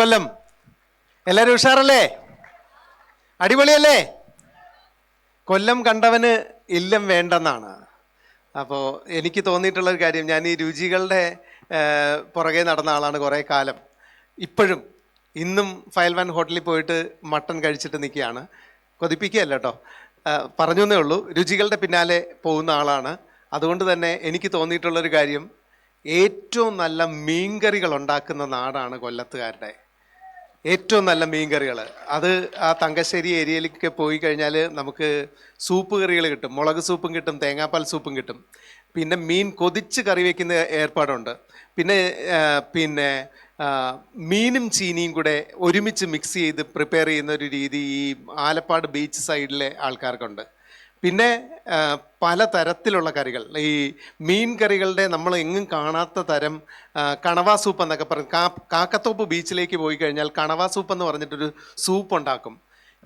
കൊല്ലം എല്ലാവരും ഉഷാറല്ലേ? അടിപൊളിയല്ലേ? കൊല്ലം കണ്ടവന് ഇല്ലം വേണ്ടെന്നാണ്. അപ്പോൾ എനിക്ക് തോന്നിയിട്ടുള്ള ഒരു കാര്യം ഞാൻ ഈ രുചികളുടെ പുറകെ നടന്ന ആളാണ് കുറേ കാലം. ഇപ്പോഴും ഇന്നും ഫയൽ ഫയൽവാൻ ഹോട്ടലിൽ പോയിട്ട് മട്ടൺ കഴിച്ചിട്ട് നിൽക്കുകയാണ്. കൊതിപ്പിക്കുകയല്ല കേട്ടോ പറഞ്ഞേ ഉള്ളൂ രുചികളുടെ പിന്നാലെ പോകുന്ന ആളാണ്. അതുകൊണ്ട് തന്നെ എനിക്ക് തോന്നിയിട്ടുള്ളൊരു കാര്യം ഏറ്റവും നല്ല മീൻകറികൾ ഉണ്ടാക്കുന്ന നാടാണ് കൊല്ലത്തുകാരുടെ. ഏറ്റവും നല്ല മീൻകറികൾ അത് ആ തങ്കശ്ശേരി ഏരിയയിലേക്ക് പോയി കഴിഞ്ഞാൽ നമുക്ക് സൂപ്പ് കറികൾ കിട്ടും. മുളക് സൂപ്പും കിട്ടും തേങ്ങാപ്പാൽ സൂപ്പും കിട്ടും. പിന്നെ മീൻ കൊതിച്ച് കറി വയ്ക്കുന്ന ഏർപ്പാടുണ്ട്. പിന്നെ പിന്നെ മീനും ചീനിയും കൂടെ ഒരുമിച്ച് മിക്സ് ചെയ്ത് പ്രിപ്പയർ ചെയ്യുന്ന ഒരു രീതി ഈ ആലപ്പാട് ബീച്ച് സൈഡിലെ ആൾക്കാർക്കുണ്ട്. പിന്നെ പല തരത്തിലുള്ള കറികൾ. ഈ മീൻ കറികളുടെ നമ്മൾ എങ്ങും കാണാത്ത തരം കണവ സൂപ്പ് എന്നൊക്കെ പറയും. കാ കാക്കത്തോപ്പ് ബീച്ചിലേക്ക് പോയി കഴിഞ്ഞാൽ കണവാ സൂപ്പ് എന്ന് പറഞ്ഞിട്ടൊരു സൂപ്പ് ഉണ്ടാക്കും.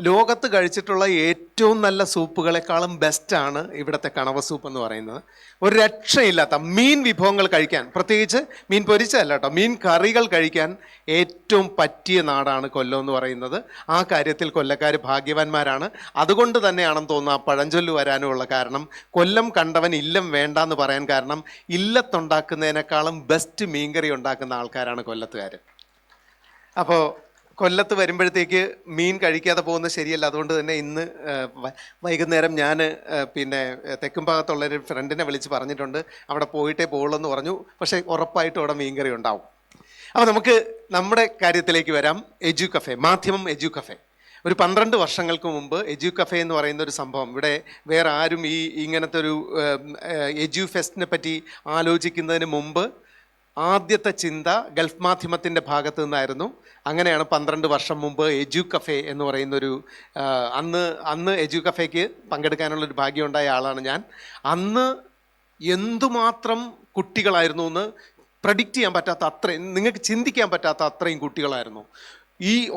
ലോകത്ത് കഴിച്ചിട്ടുള്ള ഏറ്റവും നല്ല സൂപ്പുകളെക്കാളും ബെസ്റ്റാണ് ഇവിടുത്തെ കണവ സൂപ്പ് എന്ന് പറയുന്നത്. ഒരു രക്ഷയില്ലാത്ത മീൻ വിഭവങ്ങൾ കഴിക്കാൻ പ്രത്യേകിച്ച് മീൻ പൊരിച്ചതല്ല കേട്ടോ മീൻ കറികൾ കഴിക്കാൻ ഏറ്റവും പറ്റിയ നാടാണ് കൊല്ലം എന്ന് പറയുന്നത്. ആ കാര്യത്തിൽ കൊല്ലക്കാർ ഭാഗ്യവാന്മാരാണ്. അതുകൊണ്ട് തന്നെയാണെന്ന് തോന്നുന്നു ആ പഴഞ്ചൊല്ല് വരാനുമുള്ള കാരണം കൊല്ലം കണ്ടവൻ ഇല്ലം വേണ്ട എന്ന് പറയാൻ കാരണം ഇല്ലത്തുണ്ടാക്കുന്നതിനേക്കാളും ബെസ്റ്റ് മീൻകറി ഉണ്ടാക്കുന്ന ആൾക്കാരാണ് കൊല്ലത്തുകാർ അപ്പോൾ കൊല്ലത്ത് വരുമ്പോഴത്തേക്ക് മീൻ കഴിക്കാതെ പോകുന്നത് ശരിയല്ല. അതുകൊണ്ട് തന്നെ ഇന്ന് വൈകുന്നേരം ഞാൻ പിന്നെ തെക്കും ഭാഗത്തുള്ള ഒരു ഫ്രണ്ടിനെ വിളിച്ച് പറഞ്ഞിട്ടുണ്ട്. അവിടെ പോയിട്ടേ പോകുള്ളൂ എന്ന് പറഞ്ഞു. പക്ഷേ ഉറപ്പായിട്ടും അവിടെ മീൻകറി ഉണ്ടാവും. അപ്പോൾ നമുക്ക് നമ്മുടെ കാര്യത്തിലേക്ക് വരാം. എജു കഫേ മാധ്യമം എജു കഫേ. ഒരു പന്ത്രണ്ട് വർഷങ്ങൾക്ക് മുമ്പ് എജു കഫേ എന്ന് പറയുന്ന ഒരു സംഭവം. ഇവിടെ വേറെ ആരും ഈ ഇങ്ങനത്തെ ഒരു എജു ഫെസ്റ്റിനെ പറ്റി ആലോചിക്കുന്നതിന് മുമ്പ് ആദ്യത്തെ ചിന്ത ഗൾഫ് മാധ്യമത്തിന്റെ ഭാഗത്തു നിന്നായിരുന്നു. അങ്ങനെയാണ് പന്ത്രണ്ട് വർഷം മുമ്പ് എജു കഫേ എന്ന് പറയുന്നൊരു അന്ന് അന്ന് എജു കഫേക്ക് പങ്കെടുക്കാനുള്ളൊരു ഭാഗ്യം ഉണ്ടായ ആളാണ് ഞാൻ. അന്ന് എന്തുമാത്രം കുട്ടികളായിരുന്നു എന്ന് പ്രഡിക്റ്റ് ചെയ്യാൻ പറ്റാത്ത അത്രയും നിങ്ങൾക്ക് ചിന്തിക്കാൻ പറ്റാത്ത അത്രയും കുട്ടികളായിരുന്നു. ഈ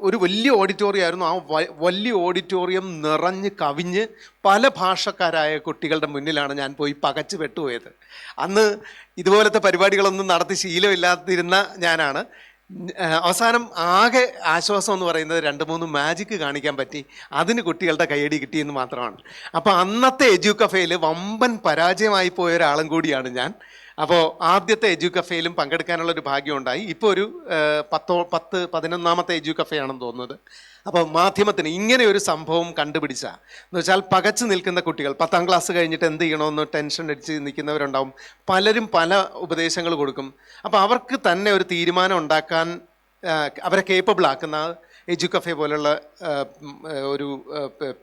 ഒരു വലിയ ഓഡിറ്റോറിയം ആയിരുന്നു ആ വലിയ ഓഡിറ്റോറിയം നിറഞ്ഞ് കവിഞ്ഞ് പല ഭാഷക്കാരായ കുട്ടികളുടെ മുന്നിലാണ് ഞാൻ പോയി പകച്ചു പെട്ടുപോയത് അന്ന് ഇതുപോലത്തെ പരിപാടികളൊന്നും നടത്തി ശീലമില്ലാതിരുന്ന ഞാനാണ്. അവസാനം ആകെ ആശ്വാസം എന്ന് പറയുന്നത് രണ്ട് മൂന്ന് മാജിക്ക് കാണിക്കാൻ പറ്റി അതിന് കുട്ടികളുടെ കൈയടി കിട്ടിയെന്ന് മാത്രമാണ്. അപ്പോൾ അന്നത്തെ എജ്യു കഫേയിൽ വമ്പൻ പരാജയമായി പോയ ഒരാളും കൂടിയാണ് ഞാൻ. അപ്പോൾ ആദ്യത്തെ എജു കഫേയിലും പങ്കെടുക്കാനുള്ള ഒരു ഭാഗ്യം ഉണ്ടായി ഇപ്പോൾ ഒരു പത്തോ പത്ത് പതിനൊന്നാമത്തെ എജു കഫേയാണെന്ന് തോന്നുന്നത്. അപ്പോൾ മാധ്യമത്തിന് ഇങ്ങനെ ഒരു സംഭവം കണ്ടുപിടിച്ച. എന്ന് വെച്ചാൽ പകച്ചു നിൽക്കുന്ന കുട്ടികൾ പത്താം ക്ലാസ് കഴിഞ്ഞിട്ട് എന്ത് ചെയ്യണമെന്ന് ടെൻഷൻ അടിച്ച് നിൽക്കുന്നവരുണ്ടാവും. പലരും പല ഉപദേശങ്ങൾ കൊടുക്കും. അപ്പോൾ അവർക്ക് തന്നെ ഒരു തീരുമാനം ഉണ്ടാക്കാൻ അവരെ കേപ്പബിൾ ആക്കുന്ന എജു കഫേ പോലുള്ള ഒരു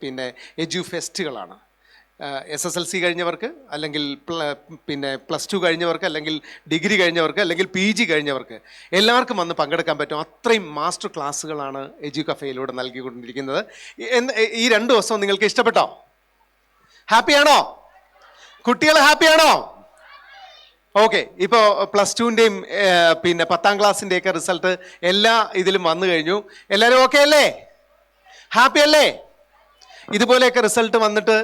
പിന്നെ എജു ഫെസ്റ്റുകളാണ്. എസ് എസ് എൽ സി കഴിഞ്ഞവർക്ക് അല്ലെങ്കിൽ പിന്നെ പ്ലസ് ടു കഴിഞ്ഞവർക്ക് അല്ലെങ്കിൽ ഡിഗ്രി കഴിഞ്ഞവർക്ക് അല്ലെങ്കിൽ പി ജി കഴിഞ്ഞവർക്ക് എല്ലാവർക്കും വന്ന് പങ്കെടുക്കാൻ പറ്റും. അത്രയും മാസ്റ്റർ ക്ലാസ്സുകളാണ് എജു കഫേയിലൂടെ നൽകിക്കൊണ്ടിരിക്കുന്നത്. ഈ- രണ്ട് ദിവസവും നിങ്ങൾക്ക് ഇഷ്ടപ്പെട്ടോ? ഹാപ്പിയാണോ? കുട്ടികൾ ഹാപ്പിയാണോ? ഓക്കെ ഇപ്പോൾ പ്ലസ് ടുവിന്റെയും പിന്നെ പത്താം ക്ലാസ്സിന്റെയൊക്കെ റിസൾട്ട് എല്ലാ ഇതിലും വന്നു കഴിഞ്ഞു. എല്ലാവരും ഓക്കെ അല്ലേ? ഹാപ്പി അല്ലേ? ഇതുപോലെയൊക്കെ റിസൾട്ട് വന്നിട്ട്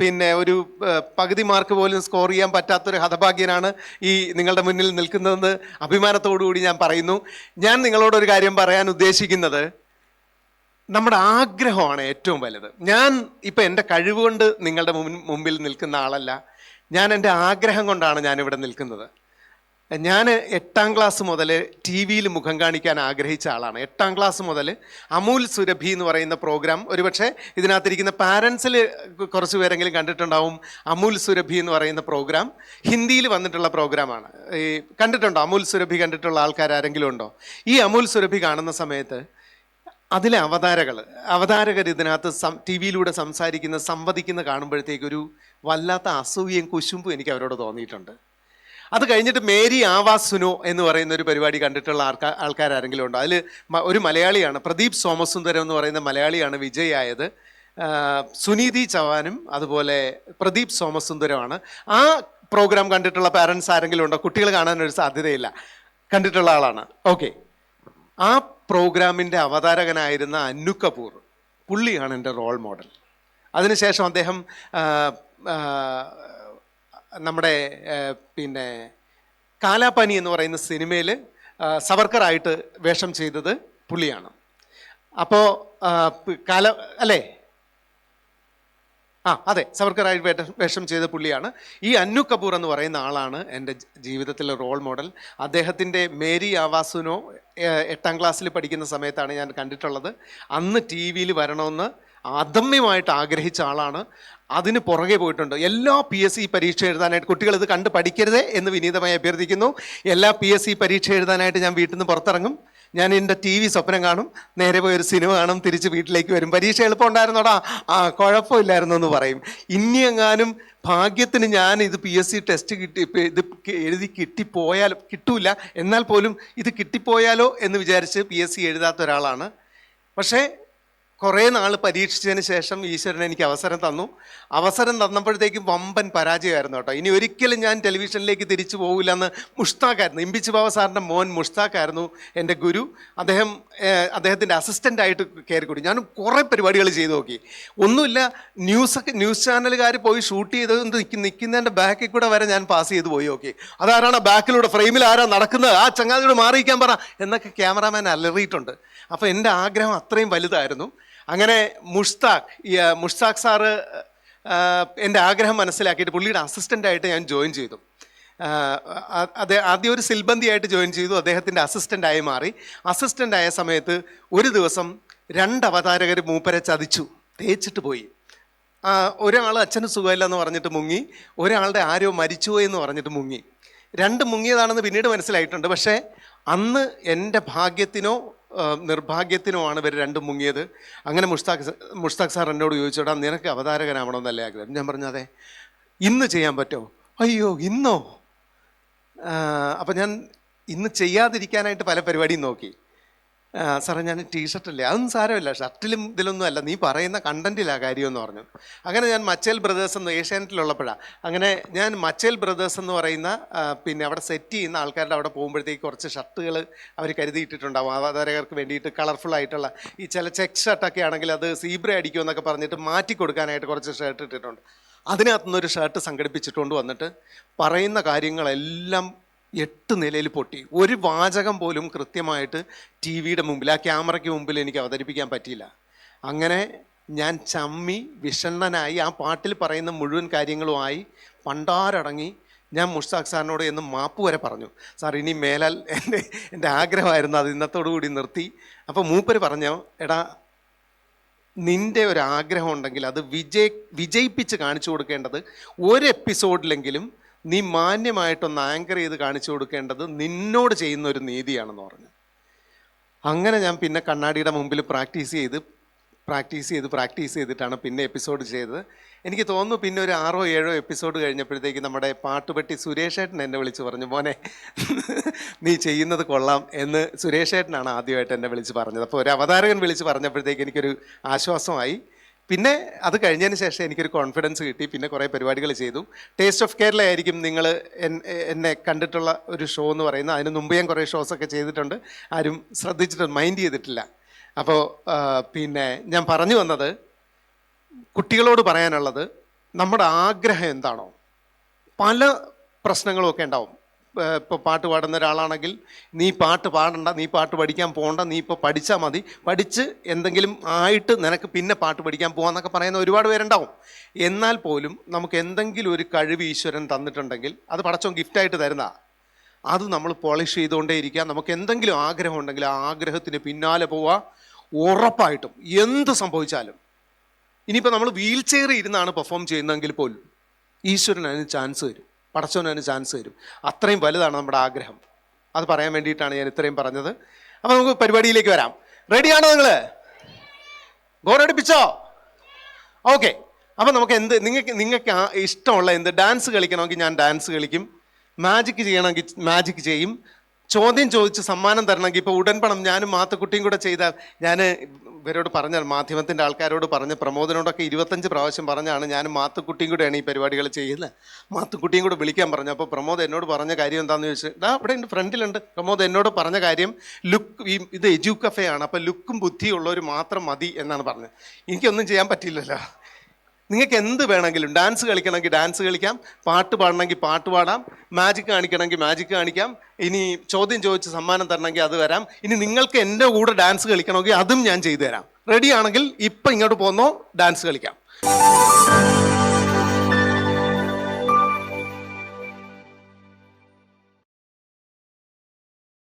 പിന്നെ ഒരു പകുതി മാർക്ക് പോലും സ്കോർ ചെയ്യാൻ പറ്റാത്തൊരു ഹതഭാഗ്യനാണ് ഈ നിങ്ങളുടെ മുന്നിൽ നിൽക്കുന്നതെന്ന് അഭിമാനത്തോടു കൂടി ഞാൻ പറയുന്നു. ഞാൻ നിങ്ങളോടൊരു കാര്യം പറയാൻ ഉദ്ദേശിക്കുന്നത്. നമ്മുടെ ആഗ്രഹമാണ് ഏറ്റവും വലുത്. ഞാൻ ഇപ്പം എന്റെ കഴിവുകൊണ്ട് നിങ്ങളുടെ മുമ്പിൽ നിൽക്കുന്ന ആളല്ല. ഞാൻ എന്റെ ആഗ്രഹം കൊണ്ടാണ് ഞാനിവിടെ നിൽക്കുന്നത്. ഞാൻ എട്ടാം ക്ലാസ് മുതൽ ടി വിയിൽ മുഖം കാണിക്കാൻ ആഗ്രഹിച്ച ആളാണ്. എട്ടാം ക്ലാസ് മുതൽ അമൂൽ സുരഭി എന്ന് പറയുന്ന പ്രോഗ്രാം ഒരുപക്ഷെ ഇതിനകത്തിരിക്കുന്ന പാരൻസിൽ കുറച്ച് പേരെങ്കിലും കണ്ടിട്ടുണ്ടാവും അമൂൽ സുരഭി എന്ന് പറയുന്ന പ്രോഗ്രാം ഹിന്ദിയിൽ വന്നിട്ടുള്ള പ്രോഗ്രാമാണ് ഈ കണ്ടിട്ടുണ്ടോ? അമൂൽ സുരഭി കണ്ടിട്ടുള്ള ആൾക്കാർ ആരെങ്കിലും ഉണ്ടോ? ഈ അമൂൽ സുരഭി കാണുന്ന സമയത്ത് അതിലെ അവതാരകൾ അവതാരകർ ഇതിനകത്ത് സം ടി വിയിലൂടെ സംസാരിക്കുന്ന സംവദിക്കുന്ന കാണുമ്പോഴത്തേക്കൊരു വല്ലാത്ത അസൂയയും കുശുമ്പും എനിക്ക് അവരോട് തോന്നിയിട്ടുണ്ട്. അത് കഴിഞ്ഞിട്ട് മേരി ആവാസുനോ സുനോ എന്ന് പറയുന്ന ഒരു പരിപാടി കണ്ടിട്ടുള്ള ആൾക്കാ ആൾക്കാരാരെങ്കിലും ഉണ്ടോ? അതിൽ ഒരു മലയാളിയാണ് പ്രദീപ് സോമസുന്ദരം എന്ന് പറയുന്ന മലയാളിയാണ് വിജയായത്. സുനീതി ചവാനും അതുപോലെ പ്രദീപ് സോമസുന്ദരമാണ് ആ പ്രോഗ്രാം കണ്ടിട്ടുള്ള പാരൻസ് ആരെങ്കിലും ഉണ്ടോ? കുട്ടികൾ കാണാനൊരു സാധ്യതയില്ല. കണ്ടിട്ടുള്ള ആളാണ്. ഓക്കെ ആ പ്രോഗ്രാമിന്റെ അവതാരകനായിരുന്ന അന്നു കപൂർ പുള്ളിയാണ് എന്റെ റോൾ മോഡൽ അതിനുശേഷം അദ്ദേഹം നമ്മുടെ പിന്നെ കാലാപാനി എന്ന് പറയുന്ന സിനിമയിൽ സവർക്കറായിട്ട് വേഷം ചെയ്തത് പുള്ളിയാണ്. അപ്പോൾ കാല അല്ലേ? ആ അതെ സവർക്കറായിട്ട് വേഷം ചെയ്ത പുള്ളിയാണ്. ഈ അന്നു കപൂർ എന്ന് പറയുന്ന ആളാണ് എന്റെ ജീവിതത്തിലെ റോൾ മോഡൽ അദ്ദേഹത്തിന്റെ മേരി ആവാസുനോ എട്ടാം ക്ലാസ്സിൽ പഠിക്കുന്ന സമയത്താണ് ഞാൻ കണ്ടിട്ടുള്ളത്. അന്ന് ടി വിയിൽ വരണമെന്ന് അദമ്യമായിട്ട് ആഗ്രഹിച്ച ആളാണ്. അതിന് പുറകെ പോയിട്ടുണ്ട്. എല്ലാ പി എസ് സി പരീക്ഷ എഴുതാനായിട്ട് കുട്ടികൾ ഇത് കണ്ട് പഠിക്കരുതേ എന്ന് വിനീതമായി അഭ്യർത്ഥിക്കുന്നു. എല്ലാ പി എസ് സി പരീക്ഷ എഴുതാനായിട്ട് ഞാൻ വീട്ടിൽ നിന്ന് പുറത്തിറങ്ങും. ഞാൻ എന്റെ ടി വി സ്വപ്നം കാണും. നേരെ പോയി ഒരു സിനിമ കാണും. തിരിച്ച് വീട്ടിലേക്ക് വരും. പരീക്ഷ എളുപ്പമുണ്ടായിരുന്നോടാ ആ കുഴപ്പമില്ലായിരുന്നു എന്ന് പറയും. ഇനി എങ്ങാനും ഭാഗ്യത്തിന് ഞാൻ ഇത് പി എസ് സി ടെസ്റ്റ് കിട്ടി ഇത് എഴുതി കിട്ടിപ്പോയാലോ കിട്ടൂല. എന്നാൽ പോലും ഇത് കിട്ടിപ്പോയാലോ എന്ന് വിചാരിച്ച് പി എസ് സി എഴുതാത്ത ഒരാളാണ്. പക്ഷേ കുറേ നാൾ പരീക്ഷിച്ചതിന് ശേഷം ഈശ്വരൻ എനിക്ക് അവസരം തന്നു. അവസരം തന്നപ്പോഴത്തേക്കും വമ്പൻ പരാജയമായിരുന്നു കേട്ടോ. ഇനി ഒരിക്കലും ഞാൻ ടെലിവിഷനിലേക്ക് തിരിച്ചു പോകില്ല എന്ന് മുഷ്താഖായിരുന്നു ഇമ്പിച്ച് ബാബ സാറിന്റെ മോൻ മുഷ്താഖായിരുന്നു എന്റെ ഗുരു. അദ്ദേഹം അദ്ദേഹത്തിന്റെ അസിസ്റ്റന്റായിട്ട് കയറി കൂടി. ഞാൻ കുറേ പരിപാടികൾ ചെയ്തു നോക്കി. ഒന്നുമില്ല ന്യൂസൊക്കെ ന്യൂസ് ചാനലുകാർ പോയി ഷൂട്ട് ചെയ്ത് നിൽക്കുന്നതിന്റെ ബാക്കിൽ കൂടെ വരെ ഞാൻ പാസ് ചെയ്ത് പോയി നോക്കി. അതാരാണ് ബാക്കിലൂടെ ഫ്രെയിമിൽ ആരാ നടക്കുന്നത്? ആ ചങ്ങാതിയോട് മാറിയിക്കാൻ പറ എന്നൊക്കെ ക്യാമറാമാൻ അലറിയിട്ടുണ്ട്. അപ്പോൾ എന്റെ ആഗ്രഹം അത്രയും വലുതായിരുന്നു. അങ്ങനെ മുഷ്താഖ് മുഷ്താഖ് സാറ് എന്റെ ആഗ്രഹം മനസ്സിലാക്കിയിട്ട് പുള്ളിയുടെ അസിസ്റ്റന്റായിട്ട് ഞാൻ ജോയിൻ ചെയ്തു. അത് ആദ്യം ഒരു സിൽബന്തിയായിട്ട് ജോയിൻ ചെയ്തു അദ്ദേഹത്തിന്റെ അസിസ്റ്റന്റായി മാറി. അസിസ്റ്റന്റായ സമയത്ത് ഒരു ദിവസം രണ്ട് അവതാരകർ മൂപ്പരെ ചതിച്ചു തേച്ചിട്ട് പോയി. ഒരാൾ അച്ഛന് സുഖമില്ല എന്ന് പറഞ്ഞിട്ട് മുങ്ങി ഒരാളുടെ ആരോ മരിച്ചു എന്ന് പറഞ്ഞിട്ട് മുങ്ങി. രണ്ട് മുങ്ങിയതാണെന്ന് പിന്നീട് മനസ്സിലായിട്ടുണ്ട് പക്ഷേ അന്ന് എന്റെ ഭാഗ്യത്തിനോ ആ, നിർഭാഗ്യത്തിനോ ആണ് ഇവർ രണ്ടും മുങ്ങിയത്. അങ്ങനെ മുഷ്താഖ് മുഷ്താഖ് സാർ എന്നോട് ചോദിച്ചോടാ നിനക്ക് അവതാരകനാവണമെന്നല്ലേ ആഗ്രഹം? ഞാൻ പറഞ്ഞു അതെ. ഇന്ന് ചെയ്യാൻ പറ്റുമോ അയ്യോ ഇന്നോ? അപ്പം ഞാൻ ഇന്ന് ചെയ്യാതിരിക്കാനായിട്ട് പല പരിപാടിയും നോക്കി. സാറേ ഞാൻ ടീഷർട്ടല്ലേ അതൊന്നും സാരമില്ല. ഷർട്ടിലും ഇതിലൊന്നും അല്ല. നീ പറയുന്ന കണ്ടന്റിലാ കാര്യമെന്ന് പറഞ്ഞു. അങ്ങനെ ഞാൻ മച്ചേൽ ബ്രദേഴ്സ് എന്ന് ഏഷ്യാനെറ്റിലുള്ളപ്പോഴാണ് അങ്ങനെ ഞാൻ മച്ചേൽ ബ്രദേഴ്സ് എന്ന് പറയുന്ന പിന്നെ അവിടെ സെറ്റ് ചെയ്യുന്ന ആൾക്കാരുടെ അവിടെ പോകുമ്പോഴത്തേക്ക് കുറച്ച് ഷർട്ടുകൾ അവർ കരുതിയിട്ടിട്ടുണ്ടാവും. അവതാരകർക്ക് വേണ്ടിയിട്ട് കളർഫുൾ ആയിട്ടുള്ള ഈ ചില ചെക്ക് ഷർട്ടൊക്കെ ആണെങ്കിൽ അത് സീബ്ര അടിക്കുമെന്നൊക്കെ പറഞ്ഞിട്ട് മാറ്റി കൊടുക്കാനായിട്ട് കുറച്ച് ഷർട്ട് ഇട്ടിട്ടുണ്ട്. അതിനകത്തുനിന്നൊരു ഷർട്ട് സംഘടിപ്പിച്ചിട്ടുണ്ട് വന്നിട്ട് പറയുന്ന കാര്യങ്ങളെല്ലാം എട്ട് നിലയിൽ പൊട്ടി. ഒരു വാചകം പോലും കൃത്യമായിട്ട് ടി വിയുടെ മുമ്പിൽ ആ ക്യാമറയ്ക്ക് മുമ്പിൽ എനിക്ക് അവതരിപ്പിക്കാൻ പറ്റിയില്ല. അങ്ങനെ ഞാൻ ചമ്മി വിഷണ്ണനായി ആ പാട്ടിൽ പറയുന്ന മുഴുവൻ കാര്യങ്ങളുമായി പണ്ടാരടങ്ങി ഞാൻ മുഷ്താഖ് സാറിനോട് എന്ന് മാപ്പ് വരെ പറഞ്ഞു. സാർ ഇനി മേലാൽ എന്റെ എന്റെ ആഗ്രഹമായിരുന്നു അത് ഇന്നത്തോടു കൂടി നിർത്തി. അപ്പോൾ മൂപ്പർ പറഞ്ഞു എടാ നിന്റെ ഒരു ആഗ്രഹം ഉണ്ടെങ്കിൽ അത് വിജയ് വിജയിപ്പിച്ച് കാണിച്ചു കൊടുക്കേണ്ടത് ഒരു എപ്പിസോഡിലെങ്കിലും നീ മാന്യമായിട്ടൊന്ന് ആങ്കർ ചെയ്ത് കാണിച്ചു കൊടുക്കേണ്ടത് നിന്നോട് ചെയ്യുന്ന ഒരു നീതിയാണെന്ന് പറഞ്ഞു. അങ്ങനെ ഞാൻ പിന്നെ കണ്ണാടിയുടെ മുമ്പിൽ പ്രാക്ടീസ് ചെയ്ത് പ്രാക്ടീസ് ചെയ്ത് പ്രാക്ടീസ് ചെയ്തിട്ടാണ് പിന്നെ എപ്പിസോഡ് ചെയ്തത്. എനിക്ക് തോന്നുന്നു പിന്നെ ഒരു ആറോ ഏഴോ എപ്പിസോഡ് കഴിഞ്ഞപ്പോഴത്തേക്ക് നമ്മുടെ പാട്ടുപെട്ടി സുരേഷ് ഏട്ടൻ എന്നെ വിളിച്ച് പറഞ്ഞു മോനെ നീ ചെയ്യുന്നത് കൊള്ളാം എന്ന് സുരേഷ് ഏട്ടനാണ് ആദ്യമായിട്ട് എന്നെ വിളിച്ച് പറഞ്ഞത്. അപ്പോൾ ഒരു അവതാരകൻ വിളിച്ച് പറഞ്ഞപ്പോഴത്തേക്ക് എനിക്കൊരു ആശ്വാസമായി. പിന്നെ അത് കഴിഞ്ഞതിന് ശേഷം എനിക്കൊരു കോൺഫിഡൻസ് കിട്ടി. പിന്നെ കുറേ പരിപാടികൾ ചെയ്തു. ടേസ്റ്റ് ഓഫ് കേരള ആയിരിക്കും നിങ്ങൾ എന്നെ കണ്ടിട്ടുള്ള ഒരു ഷോ എന്ന് പറയുന്നത്. അതിന് മുമ്പ് ഞാൻ കുറേ ഷോസൊക്കെ ചെയ്തിട്ടുണ്ട്. ആരും ശ്രദ്ധിച്ചിട്ടുണ്ട് മൈൻഡ് ചെയ്തിട്ടില്ല. അപ്പോൾ പിന്നെ ഞാൻ പറഞ്ഞു വന്നത് കുട്ടികളോട് പറയാനുള്ളത് നമ്മുടെ ആഗ്രഹം എന്താണോ? പല പ്രശ്നങ്ങളും ഒക്കെ ഉണ്ടാവും. ഇപ്പോൾ പാട്ട് പാടുന്ന ഒരാളാണെങ്കിൽ നീ പാട്ട് പാടണ്ട നീ പാട്ട് പഠിക്കാൻ പോകണ്ട നീ ഇപ്പോൾ പഠിച്ചാൽ മതി. പഠിച്ച് എന്തെങ്കിലും ആയിട്ട് നിനക്ക് പിന്നെ പാട്ട് പഠിക്കാൻ പോകാമെന്നൊക്കെ പറയുന്ന ഒരുപാട് പേരുണ്ടാവും. എന്നാൽ പോലും നമുക്ക് എന്തെങ്കിലും ഒരു കഴിവ് ഈശ്വരൻ തന്നിട്ടുണ്ടെങ്കിൽ അത് പടച്ചോൻ ഗിഫ്റ്റായിട്ട് തരുന്ന അത് നമ്മൾ പോളിഷ് ചെയ്തുകൊണ്ടേ ഇരിക്കുക നമുക്ക് എന്തെങ്കിലും ആഗ്രഹം ഉണ്ടെങ്കിൽ ആ ആഗ്രഹത്തിന് പിന്നാലെ പോവുക ഉറപ്പായിട്ടും എന്ത് സംഭവിച്ചാലും. ഇനിയിപ്പോൾ നമ്മൾ വീൽ ചെയറിൽ ഇരുന്നാണ് പെർഫോം ചെയ്യുന്നതെങ്കിൽ പോലും ഈശ്വരൻ അതിന് ചാൻസ് തരും. പടച്ചവൻ അതിന് ചാൻസ് തരും. അത്രയും വലുതാണ് നമ്മുടെ ആഗ്രഹം. അത് പറയാൻ വേണ്ടിയിട്ടാണ് ഞാൻ ഇത്രയും പറഞ്ഞത്. അപ്പോൾ നമുക്ക് പരിപാടിയിലേക്ക് വരാം. റെഡിയാണോ നിങ്ങൾ? ബോറടിപ്പിച്ചോ ഓക്കെ അപ്പോൾ നമുക്ക് എന്ത് നിങ്ങൾക്ക് നിങ്ങൾക്ക് ഇഷ്ടമുള്ള എന്ത് ഡാൻസ് കളിക്കണമെങ്കിൽ ഞാൻ ഡാൻസ് കളിക്കും. മാജിക് ചെയ്യണമെങ്കിൽ മാജിക് ചെയ്യും. ചോദ്യം ചോദിച്ച് സമ്മാനം തരണമെങ്കിൽ ഇപ്പോൾ ഉടൻ പണം ഞാനും മാത്തക്കുട്ടിയും കൂടെ ചെയ്താൽ ഞാൻ ഇവരോട് പറഞ്ഞാൽ മാധ്യമത്തിന്റെ ആൾക്കാരോട് പറഞ്ഞ് പ്രമോദനോടൊക്കെ ഇരുപത്തഞ്ച് പ്രാവശ്യം പറഞ്ഞാണ് ഞാൻ മാത്തുക്കുട്ടിയും കൂടെയാണ് ഈ പരിപാടികൾ ചെയ്യുന്നത്. മാത്തുക്കുട്ടിയും കൂടെ വിളിക്കാൻ പറഞ്ഞു. അപ്പോൾ പ്രമോദ് എന്നോട് പറഞ്ഞ കാര്യം എന്താണെന്ന് ചോദിച്ചാൽ ഇതാ ഇവിടെ ഉണ്ട് ഫ്രണ്ടിലുണ്ട്. പ്രമോദ് എന്നോട് പറഞ്ഞ കാര്യം ലുക്ക് ഈ ഇത് എജു കഫേ ആണ് അപ്പോൾ ലുക്കും ബുദ്ധിയും ഉള്ളവർ മാത്രം മതി എന്നാണ് പറഞ്ഞത്. എനിക്കൊന്നും ചെയ്യാൻ പറ്റില്ലല്ലോ. നിങ്ങൾക്ക് എന്ത് വേണമെങ്കിലും ഡാൻസ് കളിക്കണമെങ്കിൽ ഡാൻസ് കളിക്കാം പാട്ട് പാടണമെങ്കിൽ പാട്ട് പാടാം മാജിക് കാണിക്കണമെങ്കിൽ മാജിക് കാണിക്കാം ഇനി ചോദ്യം ചോദിച്ച് സമ്മാനം തരണമെങ്കിൽ അത് വരാം ഇനി നിങ്ങൾക്ക് എന്റെ കൂടെ ഡാൻസ് കളിക്കണമെങ്കിൽ അതും ഞാൻ ചെയ്തു തരാം. റെഡി ആണെങ്കിൽ ഇപ്പം ഇങ്ങോട്ട് പോന്നോ ഡാൻസ് കളിക്കാം.